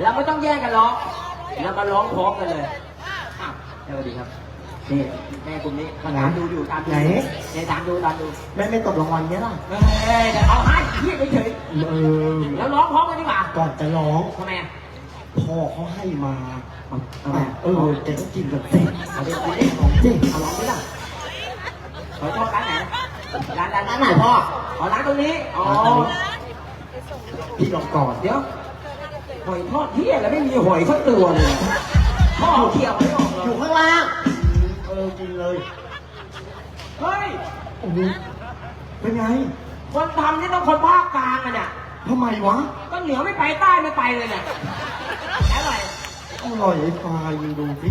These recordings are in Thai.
แล้วไม่ต้องแย่งกันร้องแล้วมาร้องพร้อมกันเลยอ้าวสวัสดีครับ นี่แม่กลุ่มนี้มาตามดูอยู่ตามดูไหน เนี่ยตามดูตามดูแม่ไม่ตกรางวัลเนี้ยล่ะเฮ้ยเดี๋ยวเอาให้เฮียเฉยเออๆแล้วร้องพร้อมกันดีกว่าก่อนจะร้องทำไมอะพ่อเขาให้มาทำไมเออแกต้องกินกับเส้นเอาดิเอาดิของจริงเอาลองดิล่ะขอชอบร้านไหนร้านร้านร้านไหนพ่ออ๋อร้านตรงนี้อ๋อพี่ลองก่อน เดี๋ยว หอยทอดเฮียแล้วไม่มีหอยสักตัวเลยพ่อเอาเขี่ยวไม่ออกเลอยู่ยข้างล่าง เออกินเลยเฮ้ย โอ้โหเป็นไงคนทำนี่ต้องคนภาคกลางอะเนี่ยทำไมวะก็เหนือไม่ไปใต้ไม่ไปเลยเนี่ยอร่อยอร่อยไอ้ปลายิงดูสิ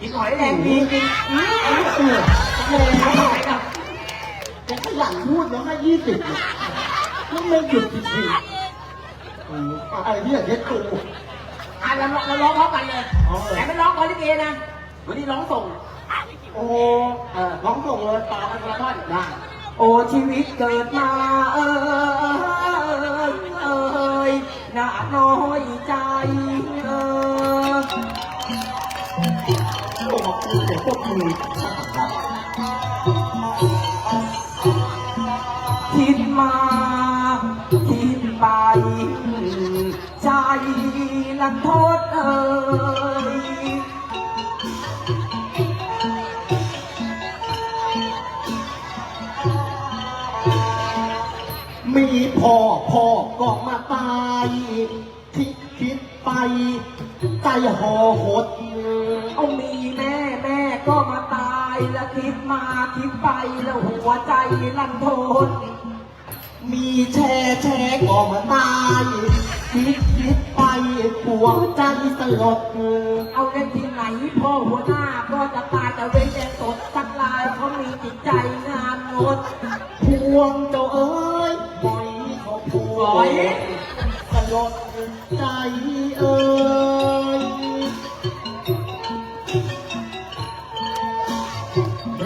กินหอยแดงดีจริงอืมเออเออโอ้ยอร่อยอะแกขยันพูดแล้วให้ยี่สิบเนี่ยมันไม่หยุดจริงๆ อืมอะไรเนี่ยเด็ดตูอะเราเราร้องพร้อมกันเลยอ๋อเออแต่ไม่ร้องคอลิเกนะ วันนี้ร้องส่ง โอ้โหเออร้องส่งเลยต่อกันคนละท่อนได้โอ้ชีวิตเกิดมาเอ้ยเอ้ยน่าน้อยใจเออโอ้โหเสียงพวกมือคิดมา มีพ่อพ่อก็มาตายคิดคิดไป ใจห่อหด เอามีแม่แม่ก็มาตายแล้วคิดมาคิดไปแล้วหัวใจลันทดมีแช่แช่ สลดเอาเล่นที่ไหนพ่อหัวหน้าก็จะตายแต่เว้นแต่สดสักลายเขามีจิตใจงามงดพวงเจ้าเอ้ยปล่อยเขาพวปล่อยสลดใจเอ้ย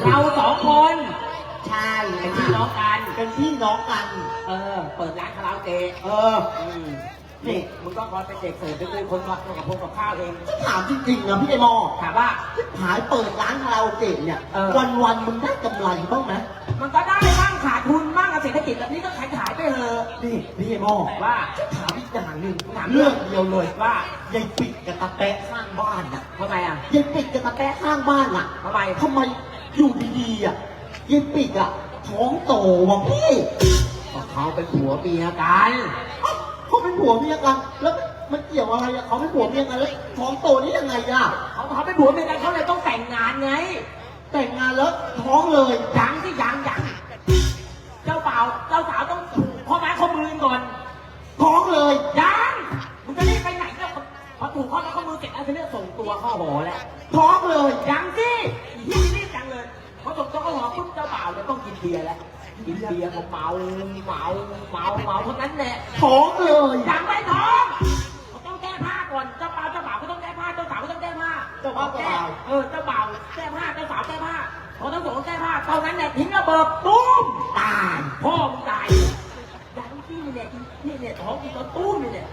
เราสองคน ใช่เป็นพี่น้องกัน เป็นพี่น้องกัน เออ เปิดร้านคาราโอเกะเอออืม นี่มึงก็คอยเป็นเด็กเสิร์ฟด้วยคนรับกับพงกับข้าวเองถามจริงๆนะพี่ไอ้หมอถามว่า หายเปิดร้านคาราโอเกะเนี่ย เออ วันวันๆมึงได้กำไรบ้างไหมมันก็ได้บ้างขาดทุนบ้างอะเศรษฐกิจแบบนี้ก็ขายขายๆไปเถอะนี่พี่ไอ้หมอว่าจะถามอีกอย่างหนึ่งถามเรื่องเดียวเลยว่ายายปิดกับตาแปะข้างบ้านอะทำไมอะยายปิดกับตาแปะข้างบ้านอะทำไมทำไมอยู่ดีๆอะยายปิดอะท้องโตวะพี่ ก็เขาเป็นผัวเมียกัน เอ้าเขาเป็นผัวเมียกัน แล้วมันเกี่ยวอะไรอะเขาเป็นผัวเมียกันแล้วท้องโตนี่ยังไงอะเขาเขาเป็นผัวเมียกันเขาเลยต้องแต่งงานไง แต่งงานแล้วท้องเลยยังที่ยังยังเจ้าเป่าวเจ้าสาวต้องผูกข้อไม้ข้อมือก่อนท้องเลยยังมึงจะรีบไปไหนเนี่ยพอถูกข้อไม้ข้อมือเสร็จแล้วจะเรียกส่งตัวเข้าหอแล้วท้องเลยยังสิยี่รีบจังเลยพอส่งตัวเข้าหอปุ๊บเจ้าบ่าวเนี่ยต้องกินเบียร์แล้ว กินเบียร์ผมเมาเมาเมาเมาเท่านั้นแหละท้องเลยยังไม่ท้องเขาต้องแก้ผ้าก่อนเจ้าบ่าวเจ้าบ่าวก็ต้องแก้ผ้าเจ้าสาวก็ต้องแก้ผ้าเจ้าบ่าวเจ้าบ่าวเออเจ้าบ่าวแก้ผ้าเจ้าสาวแก้ผ้าพอทั้งสองแก้ผ้าเท่านั้นแหละทิ้งระเบิดตุ้มตายพ่อมึงตายยังที่นี่เนี่ยนี่เนี่ยท้องอีกตัวตุ้มนี่เนี่ย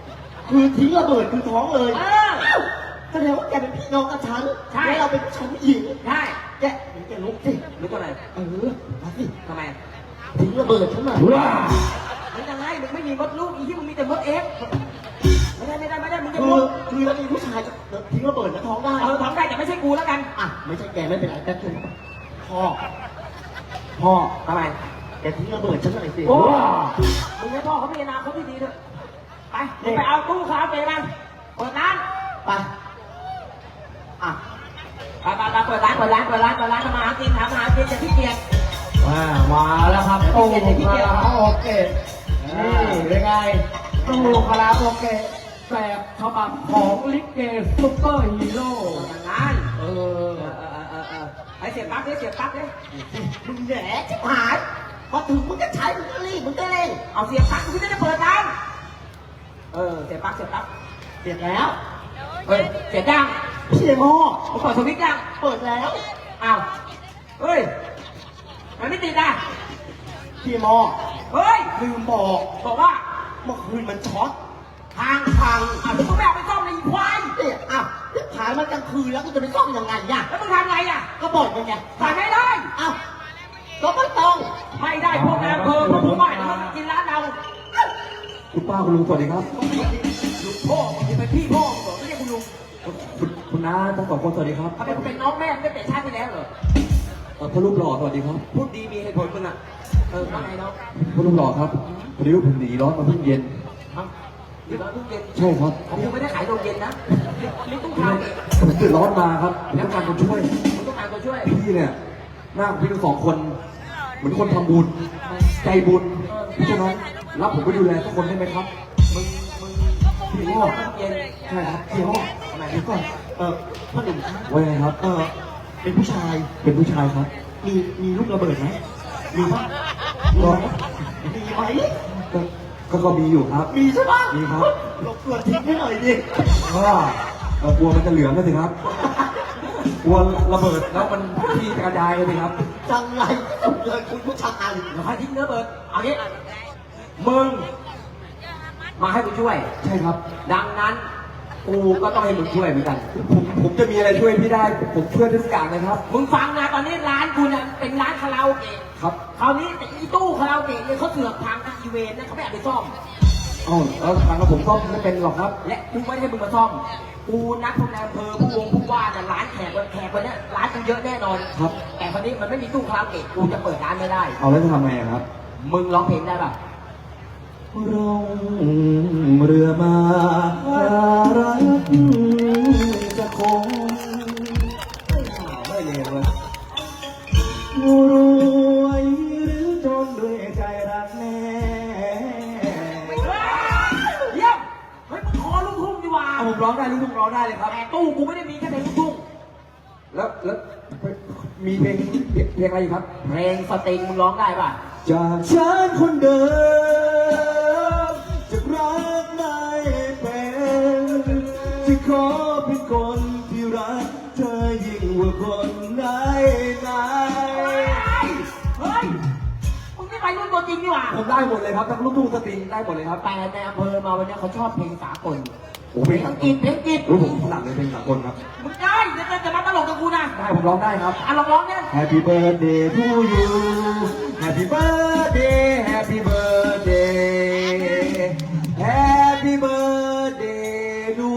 คือทิ้งระเบิดคือท้องเลยเออแสดงว่าแกเป็นพี่น้องกับฉันใช่แล้วเราเป็นผู้ชายผู้หญิงใช่แกเดี๋ยวแกลุกสิรู้ตัวไหนเออมาสิทำไม ทิ้งระเบิดฉันหน่อยมึงจะไงมึงไม่มีมดลูกอีที่มึงมีแต่มดเอฟไม่ได้ไม่ได้ไม่ได้มึงจะคืมอดคือเรามีผู้ชายจะทิ้งระเบิดแล้วท้องได้เออทำได้แต่ไม่ใช่กูแล้วกันอะไม่ใช่แกไม่เป็นไรแป๊บนึงพ่อพ่อทำไมแกทิ้งระเบิดฉันหน่อยสิโอ้มึงให้พ่อเขามีอนาคตที่ดีเถอะไปมึงไปเอาตู้คาราโอเกะมันเปิดร้านไปอะ ไปไปไปเปิดร้านเปิดร้านเปิดร้านเปิดร้านทำมาหากินทำมาหากินจะขี้เกียจ มามาแล้วครับตู้คาราโอเกะนี่เป็นไงตู้คาราโอเกะแบบฉบับของลิเกซุปเปอร์ฮีโร่อย่างนั้นเอเอออเออเออเออเออไอเสียบปลั๊กเสียบปักมึงแหนชิบหายพอถึงมึงก็ใช้มึงก็รีบมึงก็เร่งเอาเสียบปลั๊กกูจะได้เปิดร้านเออเสียบปลั๊กเสียบปลั๊กเสร็จแล้วเฮ้ยเสียบยังพี่ไอ้หม้อผมเปิดสวิตช์ยังเปิดแล้วอ้าวเฮ้ย มันไม่ติดอะพี่ไอ้หม้อเฮ้ย ลืมบอก บอกว่าเมื่อคืนมันช็อตทางพังอะแล้วมึงไม่เอาไปซ่อมเลยอีควายเอ๊ะอ้าวขายมันกลางคืนแล้วก็จะไปซ่อมยังไงเนี่ยแล้วมึงทำไงอะก็บอกยังไงขายไม่ได้ อ้าวก็ไม่ต้องไม่ได้พวกนายอำเภอพวกผู้ว่าเดี๋ยวมันกินร้านเราคุณป้าคุณลุงสวัสดีครับ ลุงพ่อมึงจะเป็นพี่พ่อมึงเหรอไม่ใช่คุณลุง คุณคุณน้าทั้งสองคนสวัสดีครับทำไมมึงเป็นน้องแม่ตั้งแต่ชาติที่แล้วเหรอเอ่อ พ่อรูปหล่อสวัสดีครับพูดดีมีเหตุผลมึงอะเออว่าไงน้องพ่อรูปหล่อครับพอดีว่าผมหนีร้อนมาเพิ่งเย็นฮะอยู่ร้านตู้เย็นใช่ครับผมยังไม่ได้ขายโรงเย็นนะนี่ตู้ผมข้าวผมตื่นร้อนมาครับผมต้องการคนช่วยมึงต้องการตัวช่วยพี่เนี่ยหน้าของพี่ทั้งสองคน เหมือนคนทำบุญใจบุญเพราะฉะนั้นรับผมไปดูแลทุกคนได้ไหมครับมึงมึงพี่พี่โง่ห้อตู้เย็นใช่ครับพี่โง่ทำไมเดี๋ยวก่อนเออพ่อหนุ่มครับว่าไงครับเออ เป็นผู้ชาย เป็นผู้ชายครับ มีมีลูกระเบิดไหมมีปะก็มีไหมก็ก็ก็มีอยู่ครับ มีใช่ปะมีครับ ลบตัวทิ้งให้หน่อยดิก็เอ่อกลัวมันจะเหลืองนะสิครับ กลัวระเบิดแล้วมันที่กระจายเลยสิครับจังไรสุดเลยคุณผู้ชายเดี๋ยวให้ทิ้งเนื้อเบิดเอางี้มึง มาให้กูช่วย ใช่ครับ ดังนั้น กูก็ต้องให้มึงช่วยเหมือนกัน ผมผมจะมีอะไรช่วยพี่ได้ ผมช่วยทุกอย่างเลยครับ มึงฟังนะตอนนี้ร้านกูเนี่ยเป็นร้านคาราโอเกะครับคราวนี้แต่อีตู้คาราโอเกะเนี่ยเขาเสือกทางอีเวนต์นะเขาไม่เอาไปซ่อม เอ้าแล้วทางกับผมก็ไม่เป็นหรอกครับ และกูไม่ได้ให้มึงมาซ่อม กูนัดพวกนายอำเภอผู้วงผู้ว่าเนี่ยร้านแขกวันแขกวันเนี้ยร้านกูเยอะแน่นอนครับ แต่คราวนี้มันไม่มีตู้คาราโอเกะกูจะเปิดร้านไม่ได้ เอาแล้วจะทำไงอะครับ มึงร้องเพลงได้ป่ะร่องเรือมา ร้องได้เลยครับแต่ตู้กูไม่ได้มีแค่เพลงลูกทุ่งแล้วแล้วมีเพลงเพลงอะไรอีกครับเพลงสตริงมึงร้องได้ป่ะ จากฉันคนเดิมจะรักไม่เป็นจะขอเป็นคนที่รัก เธอยิ่งกว่าคนไหนไหนเฮ้ยมึงไม่ไปรุ่นตัวจริงดีกว่าผมได้หมดเลยครับทั้งลูกทุ่งสตริงได้หมดเลยครับแต่ในอำเภอมาวันนี้เขาชอบเพลงสากล โอ้เพลงอังกฤษเพลงอังกฤษรู้ผมถนัดเลยเพลงสากลครับ มึงได้เดี๋ยวจะมาตลกกับกูนะได้ผมร้องได้ครับ อะลองร้องเนี่ย Happy birthday to you Happy birthday Happy birthday Happy birthday to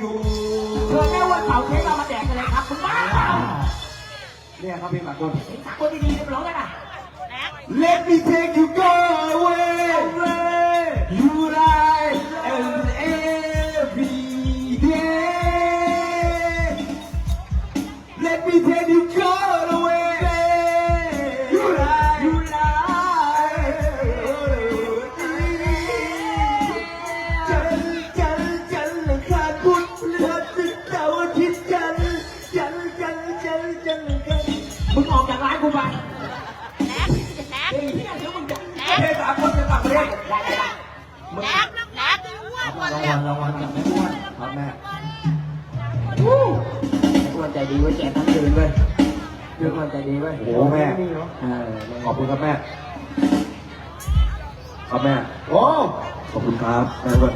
you เชิญแม่อ้วันเผาเค้กเรามาแดกกันเลยครับคุณบ้าเปล่าเนี่ยครับเพลงสากล เพลงสากลดีๆเนี่ยมึงร้องได้ป่ะ Let me take you go away อบคุณครับแม่อ้วน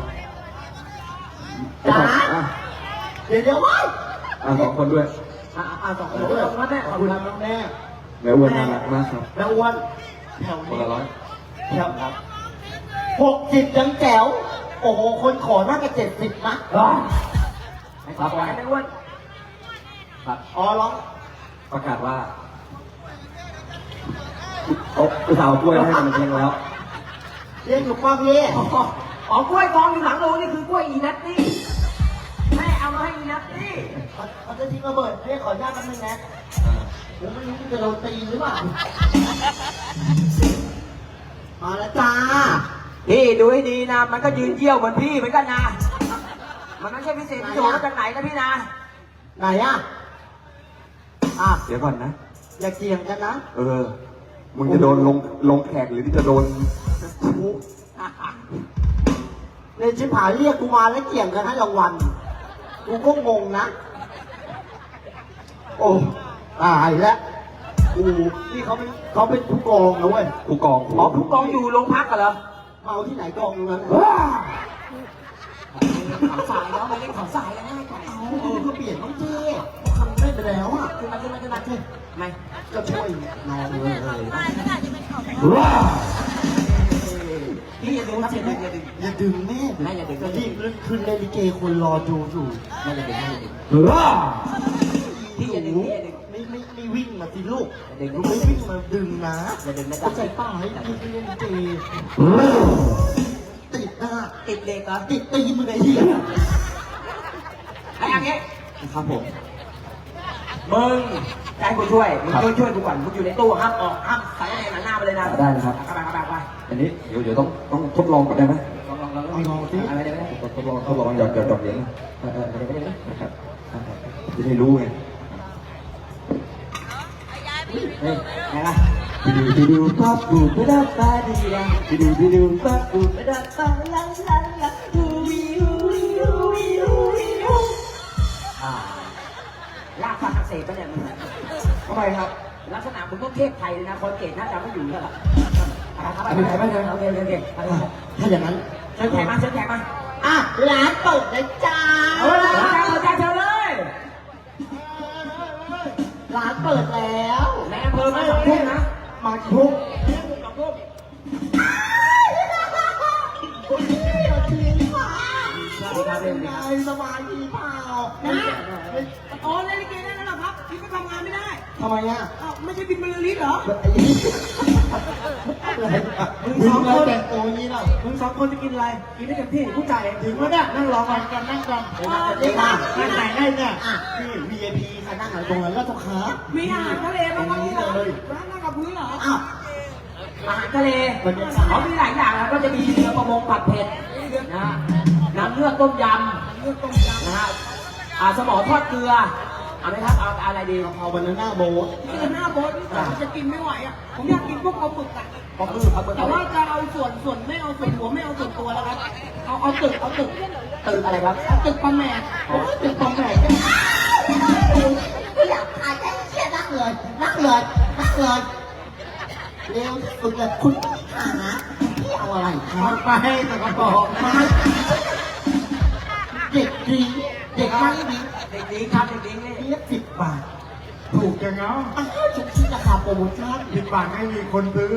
จ๋าอะเดี๋ยวเดี๋ยวไว้อะสองคนด้วยอะอะสองคนด้วยครับแม่ขขออบบคุคุณณคครัรับบแม่แม่อ้วนน่ารักมากครับแม่อ้วนแถวคนนี้ละร้อยแถวครับหกสิบยังแจ๋วโอ้โหคนขอน่าจะเจ็ดสิบนะให้ขอบคุณไม่อ้วนครับอ๋อร้องประกาศว่าโอ้อุตส่าห์เอากล้วยให้มันเพียงแล้วเรียนอยู่ป้าพี่อ๋อ อ๋อกล้วยกองอยู่หลังโรงนี่คือกล้วยอีนัตตี้แม่เอามาให้อีนัตตี้เขาจะทิ้งระเบิดเรียกขออนุญาตแป๊บนึงนะผมไม่รู้จะโดนตีหรือเปล่า มาแล้วจ้า พี่ดูให้ดีนะ มันก็ยืนเยี่ยวเหมือนพี่เหมือนกันนะ มันไม่ใช่พิเศษพิโสมาจากไหนนะพี่นะ ไหนอะอะเดี๋ยวก่อนนะ อย่าเกี่ยงกันนะ เออ มึงจะโดนลงลงแขกหรือที่จะโดน กูเลยชิบหายเรียกกูมาแล้วเกี่ยงกันให้รางวัล กูก็งงนะ โอ้ตายแล้วกูนี่เขาเป็นเขาเป็นผู้กองนะเว้ยผู้กองอ๋อผู้กองอยู่โรงพักกันเหรอเมาที่ไหนกองตรงนั้นน่ะขำสายแล้วมาเล่นขำสายแล้วง่ายกว่าเอาเออก็เปลี่ยนน้องเจ้ทำได้ไปแล้วอะขึ้นมาขึ้นมาขึ้นมาขึ้นไม่ก็ช่วยน้องเลยว้า พี่อย่าดึงครับอย่าดึงอย่าดึงอย่าดึงแม่แม่อย่าดึงจะรีบเล่นขึ้นเล่นลิเกคนรอดูอยู่ไม่อย่าดึงไม่อย่าดึงว้าพี่อย่าดึงพี่อย่าดึงไม่ไม่ไม่วิ่งมาสิลูกอย่าดึงลูกไม่วิ่งมาดึงนะอย่าดึงนะจ๊ะเข้าใจป้าให้พี่เล่นลิเกติดหน้าติดเด็กเหรอติดตีมือไอ้เหี้ยไอ้อันนี้ครับผมมึงใจกูช่วยมึงช่วยช่วยกูก่อนมึงอยู่ในตู้ห้ามออกห้ามใส่ในหน้าไปเลยนะได้นะครับเข้าไปเข้าไปเข้าไป อันนี้เดี๋ยวเดี๋ยวต้องต้องทดลองก่อนได้ไหมลองลองลองลองลองอะไรได้ไหมทดลองทดลองหยอดหยอดหยอดเหรียญเออเออเดี๋ยวก็ได้นะครับจะได้รู้ไงเฮ้ยไงล่ะดูดูดูปั๊บดูไม่ได้ตาดีนะดูดูดูดูปั๊บดูไม่ได้ตาลังลังลังดูวิววิววิววิวอ่าลากฟันอักเสบไปเนี่ยมึงทำไมครับ ลักษณะมึงต้องเทพไทยเลยนะคนเกตน่าจะไม่อยู่แล้วล่ะ เข้าไปไม่ได้ไม่ได้โอเคโอเคโอเคถ้าอย่างนั้นเชิญแขกมาเชิญแขกมาอะร้านเปิดนะจ๊ะเอาเลยเปิดใจเชิญเลยร้านเปิดแล้วในอำเภอมาสองทุ่มนะมาทุกสองทุ่มสบายดีเปล่าอ๋อเล่นลิเกได้แล้วหรอครับพี่ก็ทำงานไม่ได้ทำไมอะไม่ใช่บินบรรลือฤทธิ์เหรอ มึงสองคนแต่งตัวอย่างนี้ล่ะมึงสองคนจะกินอะไร กินได้เต็มที่ผู้จ่ายถึงแล้วเนี่ยนั่งรอกันกันนั่งกันเดี๋ยวมานั่งไหนได้เนี่ยอะนี่ VIP ค่ะนั่งไหนตรงนั้นแล้วทุกค้ามีอาหารทะเลตรบ้างงไหมนี้เหรอเลยร้านนั่งกับพื้นเหรออ้าวอาหารทะเลเขามีหลายอย่างนะก็จะมีเรือประมงผัดเผ็ดนะฮะน้ำเลือดต้มยำเลือกต้มยำนะฮะอ่าสมอทอดเกลือ เอาไหมครับเอาเอาอะไรดีเอาบานาน่าโบ๊ทนี่คือหน้าโบ๊ทนี่แต่จะกินไม่ไหวอะ ผมอยากกินพวกปลาหมึกอะปอมือเอาเบอร์แต่เอาว่าจะเอาส่วนส่วนไม่เอาส่วนหัวไม่เอาส่วนตัวแล้วครับ เอาเอาตึกเอาตึกตื่นอะไรครับเอาตึกปลาแหมกตึกปลาแหมกไม่อยากถ่ายแค่เชี่ยนั่งเลยนั่งเลยนั่งเลยเร็วที่สุดเลยคุณหาพี่เอาอะไรครับ ไปแต่ก็บอกมาเด็กดี เด็กนั่งดี เด็กดีครับเด็กดีนี่เรียกสิบบาท ถูกจังเนาะอ้าวชุดที่ราคาโปรโมชั่นสิบบาทไม่มีคนซื้อ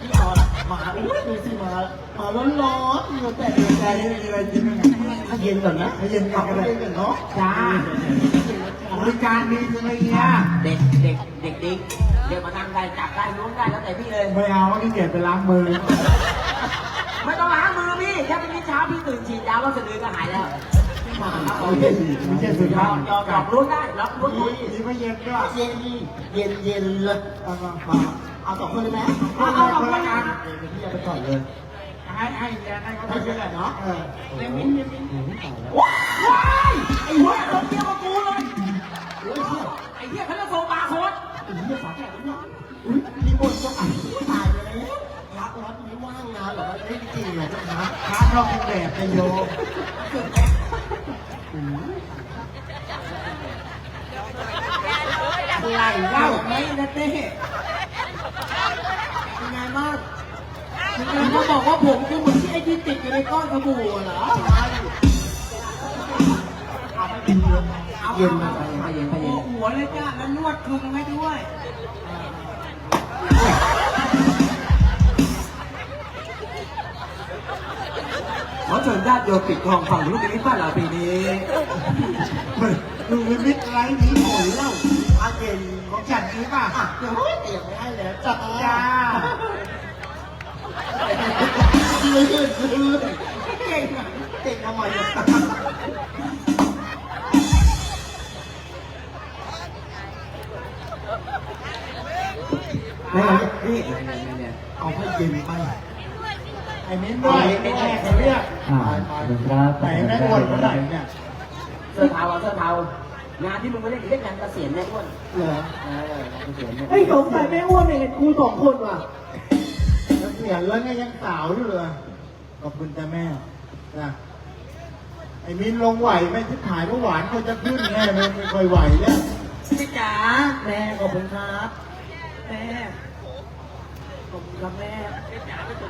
พี่เอาอะไรมาอุ้ยดูสิมามาร้อนร้อนๆอยู่แต่เดือดใจใจไม่มีอะไรกินเลยให้เย็นก่อนนะให้เย็นก่อนให้เย็นก่อนเนาะจ้าบริการดีจังเลยเนี่ยเด็กเด็กเด็กดีเดี๋ยวมานั่งได้จับได้ล้วงได้แล้วแต่พี่เลยไม่เอาที่เกียจไปล้างมือไม่ต้องล้างมือพี่แค่เป็นนิดเช้าพี่ตื่นฉีดยาแล้วสะดือก็หายแล้วมาเอา ไม่ใช่ไม่ใช่สุดยอดรับรู้ได้รับล้วงมีดีไม่เย็นด้วยเย็นเย็นเย็นเลยเอามามเอาสองคนเลยไหมเอาเอาเอาคนละกันเลยวพี่เอาไปก่อนเลยให้ให้แกให้เขาให้ไปเยเยอะเนาะเออเล่นมิ้นเล่นมิ้นหืมตายแล้วว้ายไอ้หัวคนเดียวกับกูเลยโอ้ยเชี่ยไอ้เหี้ยเขาจะโซบาโค้ดอีเหี้ยฝาแฝดเนี่ยอุ้ยรีบนก็อ่านตายไปแล้วพักวัดนี้ว่างงานหรอวะไม่จริงเหรอจ้าคะพระนอกเครื่องแบบไปโย อืม อะไรเล่าไหมนะเต้เป็นไงบ้างคุณกำลังจะบอกว่าผมคือเหมือนที่ไอ้ที่ติดอยู่ในก้อนสบู่อะเหรอเย็นมาพาเย็นพาโอ้เย็นหัวเลยจ้าแล้วนวดคลึงให้ด้วยขอเชิญญาติโยมปิดทองฝั่งลูกนิมิตบ้านเราปีนี้ดูมิตรไรนี้หอยเล่า อาเย็นของฉันนี้ป่ะอะเดี๋ยวเตรียมไว้ให้แล้วจ้าจ้าลื่นลื่น เรียกงานเกษียณแน่อ้วนเหรอเออเกษียณเนี่ยไอ้สงสัยแม่อ้วนเนี่ยเห็นครูสองคนว่ะแล้วเสียนแล้วเนี่ยยังสาวอยู่เลยขอบคุณจ้าแม่นะไอ้มิ้นลงไหวไหม่ทิพหายเมื่อหวานเขาจะขึ้นแน่ไม่ไม่ค่อยไหวแล้ว พี่จ๋าแม่ขอบคุณครับแม่ขอบคุณครับแม่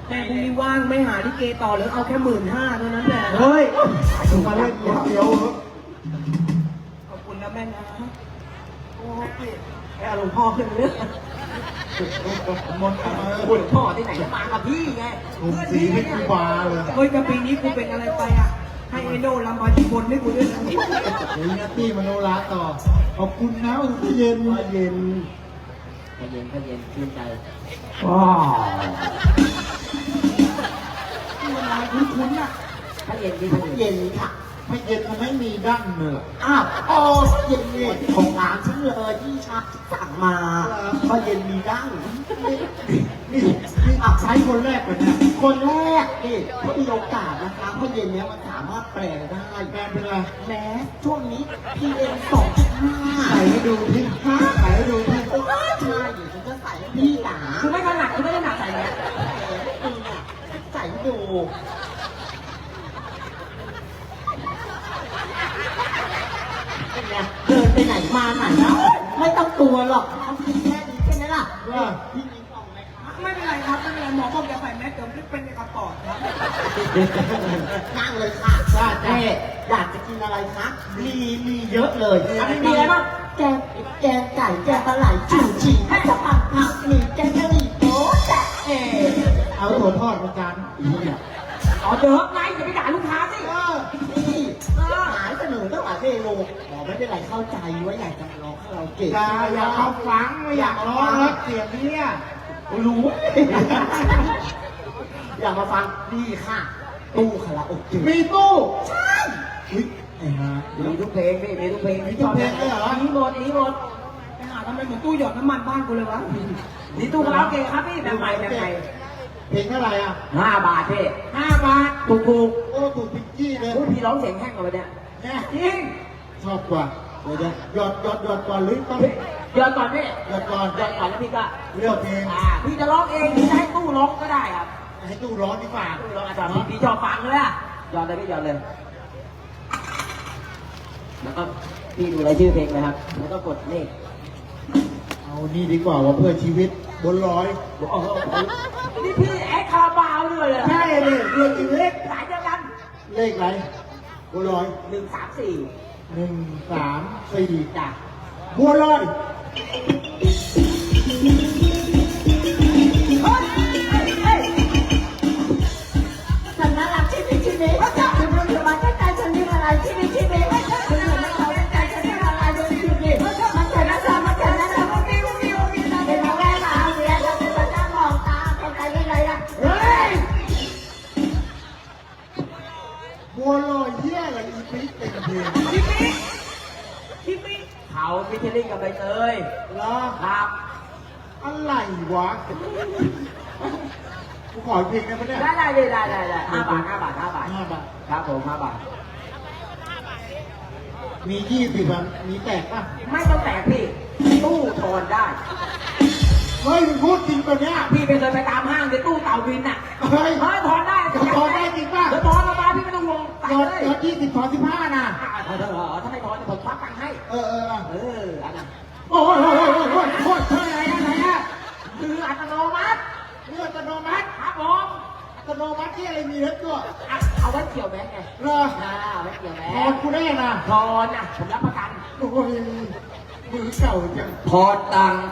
แม่พรุ่งนี้ว่างไม่หาที่เกต่อหรือเอาแค่หมื่นห้าเท่านั้นแหละเฮ้ย มาเล่นก๋วยเตี๋ยวเหรอขอบคุณนะแม่นะโอ้ย แค่หลวงพ่อขึ้นเรื่องมนต์เอามาคุณพ่อที่ไหนจะมากับพี่ไงผมสีนี่กูบาเลยเฮ้ยแต่ปีนี้กูเป็นอะไรไปอะ ให้ไอโน่ลำมาที่บนให้กูด้วยนะเดี๋ยวนัตตี้มโนราต่อ ขอบคุณนะวันที่เย็นเย็นถ้าเย็นถ้าเย็นชื่นใจว้าวคุ้นๆอะถ้าเย็นดีถ้าเย็นเย็นค่ะ ไม่เย็นมันไม่มีดั้งเลยอ้าวโอ้เย็นนี่ของร้านฉันเลยที่ชาสั่งมาเพราะเย็นมีดั้งนี่นี่อะใช้คนแรกเลยเนี่ยคนแรกนี่ถ้ามีโอกาสนะคะเพราะเย็นเนี้ยมันสามารถแปลได้แฟนเป็นไรแม้ช่วงนี้ PM สองห้าใส่ให้ดูที่ใส่ให้ดูที่โอ้ยใช่เดี๋ยวฉันจะใส่ให้พี่หนาคือไม่ถนัดคือไม่ได้หนักใส่เนี่ยใส่ให้ดู เป็นไงเดินไปไหนมาไหนแล้วไม่ต้องกลัวหรอกเขาคิดแค่นี้แค่นั้นล่ะว่าพี่มีกล่องไหมคะไม่เป็นไรครับไม่เป็นไรหมอบอกอย่าใส่แมสเดี๋ยวเป็นกระปอดครับนั่งเลยค่ะจ้าเจ๊อยากจะกินอะไรคะมีมีเยอะเลยอันนี้มีอะไรบ้างแกงแกงไก่แกงปลาไหลจู่จีแม่จะปังผักหมี่แกงกะหรี่โป๊ะแจ๊ะเอเอาถั่วทอดมาจานอีกเนี่ยอ๋อเจอไงอย่าไปด่าลูก เสนอตั้งหลายเมนูหมอไม่ได้ไรเข้าใจว่าอยากจะร้องคาราโอเกะอย่าอย่าเอาฟังไม่อยากร้องแล้วเสียงเนี่ยรู้ อยากมาฟังนี่ค่ะ ตู้คาราโอเกะมีตู้ใช่อุ๊ยไอ้ฮะมีทุกเพลงพี่มีทุกเพลงมีทุกเพลงเลยเหรอมีหมดมีหมดไปหาทำไมเหมือนตู้หยอดน้ำมันบ้านกูเลยวะมีตู้คาราโอเกะครับพี่แบบใหม่แบบใหม่เพลงเท่าไหร่อะห้าบาทพี่ห้าบาทถูกถูกโอ้ถูกพิกกี้เลยๆพูดพี่ร้องเสียงแห้งเอาไปเนี่ยเนี่ย จริงชอบกว่าเดี๋ยวจะหยอดหยอดหยอดก่อนหรือต้องเดี๋ยวก่อนพี่หยอดก่อนเดี๋ยวก่อนแล้วพี่ก็เลือกเพลงอ่าพี่จะร้องเองหรือจะให้ตู้ร้องก็ได้ครับ ให้ตู้ร้อนดีกว่าตู้ร้องอาจารย์พี่พี่ชอบฟังเลยอะยอมเลยพี่ยอมเลย แล้วก็พี่ดูรายชื่อเพลงนะครับ แล้วก็กดเลขเอานี่ดีกว่าว่าเพื่อชีวิตบนร้อยโอ้โหนี่พี่แอดคาราบาวด้วยเลยใช่เลยเพื่อชีวิตสายเดียวกันเลขอะไร บนร้อยหนึ่งสามสี่หนึ่งสามสี่จ้ะบัวลอย บัวลอยเยี่ยอะไรอีปิ๊กเป็นเพลงพี่ปิ๊กพี่ปิ๊กเขาพิชลิ่งกับใบเตยเหรอครับอะไรวะกูขออีกเพลงได้ปะเนี่ยได้ได้ได้ได้ได้ได้ห้าบาทห้าบาทห้าบาทห้าบาทครับผมห้าบาทมียี่สิบอะมีแตกป่ะ ไม่ต้องแตกพี่ ตู้ทอนได้ เฮ้ยมึงพูดจริงปะเนี่ย พี่ไปเคยไปตามห้างในตู้เต่าบินน่ะเฮ้ยเฮ้ยทอนได้ทอนได้จริงป่ะเดี๋ยวทอนมาบ้านพี่ไม่ต้องห่วงตัดยอดเลยยอดยี่สิบสองสิบห้านะอ่าเออเออเออถ้าไม่ทอนเดี๋ยวผมควักตังค์ให้ เออเออเออเอออันนั้นโอ้ยโอ้ยโอ้ยโอ้ยโอ้ยเท่าไหร่อะไรอะคืออัตโนมัติเรื่องอัตโนมัติครับผมอัตโนมัติที่อะไรมีแล้วก็อะเอาไว้เกี่ยวแบงค์ไงเหรออ่าเอาไว้เกี่ยวแบทองนค์กูแน่นะทอนน่ะผมรับประกันโอ้ยมือเก่าจังทอนตังค์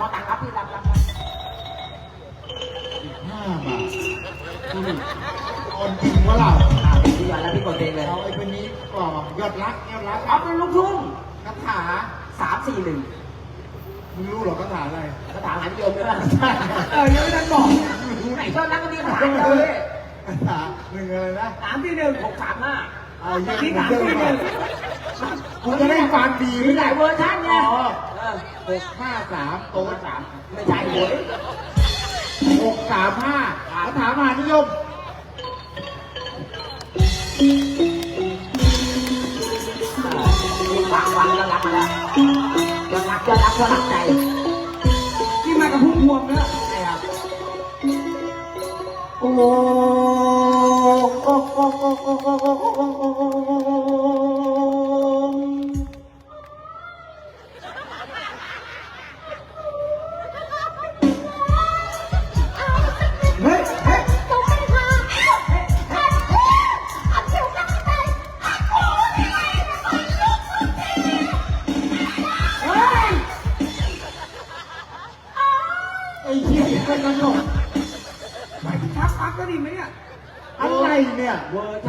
อ่าตังค์ครับพี่รับรับรับห้าบาทอืมตอนจริงวะเราอ่าพี่ยอดแล้วพี่กดเองเลยเอาไอ้คนนี้ก่อนยอดรักยอดรักเอาเป็นลูกทุ่งคาถาสามสี่หนึ่งมึงรู้เหรอคาถาอะไรคาถาหานิยมด้วยนะเออยังไม่ทันบอกไหนก็นั่งก็มีคาถาเดียวเลยคาถาหนึ่งอะไรนะสามที่หนึ่งหกสามห้าเอาเยี่ยที่สามสี่หนึ่งกูจะได้ฟังดีมีหลายเวอร์ชันไง หกห้าสามโตมาสามไม่ใช่หวยหกสามห้าคาถามหานิยมฟังฟังก็รักมาแล้วก็รักก็รักก็รักใจที่มากับพุ่มพวงเนี่ยใช่ครับโอ้โห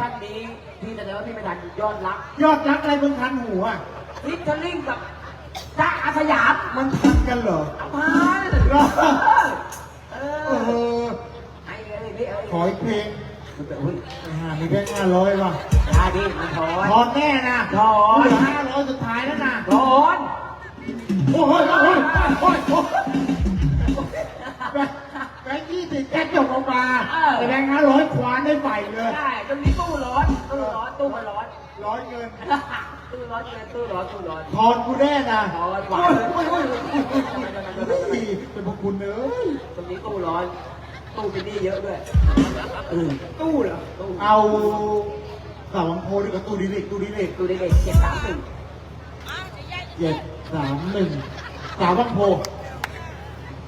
ชันนี้พี่แสดงว่าพี่ไม่ทันยอดรักยอดรักอะไรมึงทันหูอะฟิชเชอร์ลิงกับจ้าอาสยามมันทันกันเหรอเอาพันเหรอเอเอออไอ้เอ้ยพี่เอ้ยขออีกเพลงอุ้ยไอ้ห่ามีแค่ห้าร้อยป่ะได้ดิมันถอนทอนแน่นะถอนเหลือห้าร้อยสุดท้ายแล้วนะถอนโอ้ยโอ้ยโอ้ยโอ้ยแบ งค์แบงค์ยี่สิบแค่จบออกมาแต่แบงค์ห้าร้อยควานได้ใหม่เลยได้ตรงนี้ตู้ร้อนตู้ร้อนตู้มันร้อน ร้อยเงิน ตู้ร้อนเลยตู้ร้อนตู้ร้อน ทอนกูแน่นะถอนหวาน โอ้ยโอ้ยโอ้ยโอ้ยโอ้ยเป็นพวกคุณเอ้ยตรงนี้ตู้ร้อน ตู้เป็นหนี้เยอะด้วยเออตู้เหรอตู้เอาสาววังโพดีกว่าตู้ดิเล็กตู้ดิเล็กตู้เด็กๆเจ็ดสามหนึ่งเจ็ดสามหนึ่งสาววังโพ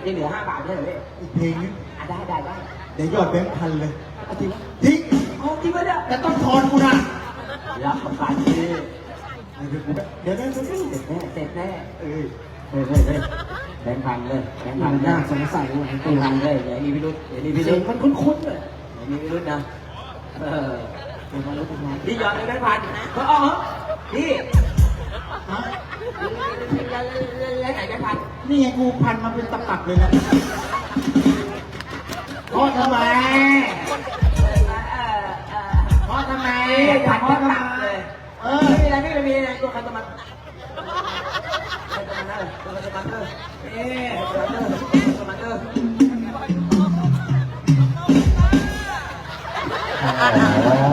ก็จะเหลือห้าบาทได้เหรอพี่อีกเพลงนึงอะได้ได้ได้เดี๋ยวยอดแบงค์พันเลยเอาจริงวะทิ้งเอาจริงวะเนี่ยแต่ต้องทอนกูนะรับประกันเลยเดี๋ยวกูเดี๋ยวได้เดี๋ยวได้เสร็จแน่เสร็จแน่เอ้ยเฮ้ยเฮ้ยเฮ้ยแบงค์พันเลยแบงค์พันน่าสงสัยว่ะแบงค์พันเลยเดี๋ยวมีพิรุษเดี๋ยวมีพิเสีรุยษงมันคุ้นๆเลยเดี๋ยวมีพิรุษนนะเออเดี๋ยวมารู้ทำไมพี่ยอดเลยแบงค์พันเออเหรอพี่ฮะแล้วไหนแบงค์พัน นี่ไงกูพันมาเป็นตะปักเลยนะทอดทำไมพ่อทำไมผัผัดดทำไมตักเลยเออไม่มีอะไรไม่มีอะไรตัวใครตัวมันใครตัวมันเลยตัวใครตัวมันเลยเอ๊ะตัวมันเลยตัวมันเลย